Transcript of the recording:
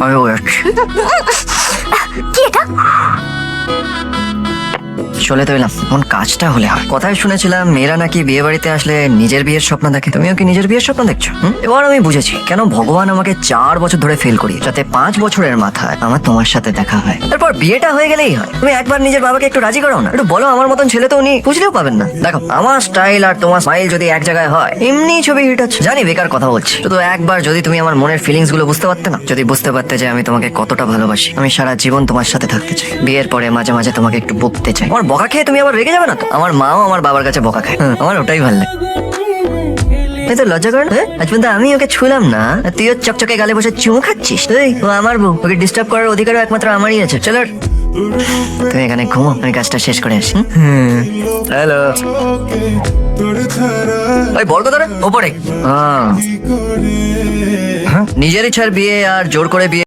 আমি যাচ্ছি কি এটা চলে তো এলাম এখন কাজটা হলে হয়। কথায় শুনেছিলাম, মেয়েরা নাকি বিয়ে বাড়িতে আসলে নিজের বিয়ের স্বপ্ন দেখে। তুমিও কি নিজের বিয়ের স্বপ্ন দেখছ? এবার আমি বুঝেছি, কেন ভগবান আমাকে চার বছর ধরে ফেল করি যাতে পাঁচ বছরের মাথায় আমার তোমার সাথে দেখা হয়। তারপর বিয়েটা হয়ে গেলেই হয়। তুমি একবার নিজের বাবাকে একটু রাজি করাও না। একটু বলো আমার মতন ছেলে তো উনি বুঝলেও পাবেন না। দেখো, আমার স্টাইল আর তোমার স্মাইল যদি এক জায়গায় হয়, এমনি ছবি হিট হচ্ছে। জানি বেকার কথা বলছি। শুধু একবার যদি তুমি আমার মনের ফিলিংসগুলো বুঝতে পারতে না, যদি বুঝতে পারতে যে আমি তোমাকে কতটা ভালোবাসি, আমি সারা জীবন তোমার সাথে থাকতে চাই। বিয়ের পরে মাঝে মাঝে তোমাকে একটু বকতে চাই। আমার বকা খেয়ে তুমি আবার রেগে যাবে না তো? আমার মাও আমার বাবার কাছে বকা খায়। আমার ওটাই ভালো লাগে। তো লজ্জা করে না? হ্যাঁ? আজ পর্যন্ত আমি ওকে ছুলাম না। তুইও চকচকে গালে বসে চুমু খাচ্ছিস? এই ও আমার বউ। ওকে ডিস্টার্ব করার অধিকারও একমাত্র আমারই আছে। চলো তুমি এখানে ঘুমো আমি কাজটা শেষ করে আসি হ্যালো ওই বল কথা ওপরে। হ্যাঁ। নিজের ইচ্ছার বিয়ে আর জোর করে বিয়ে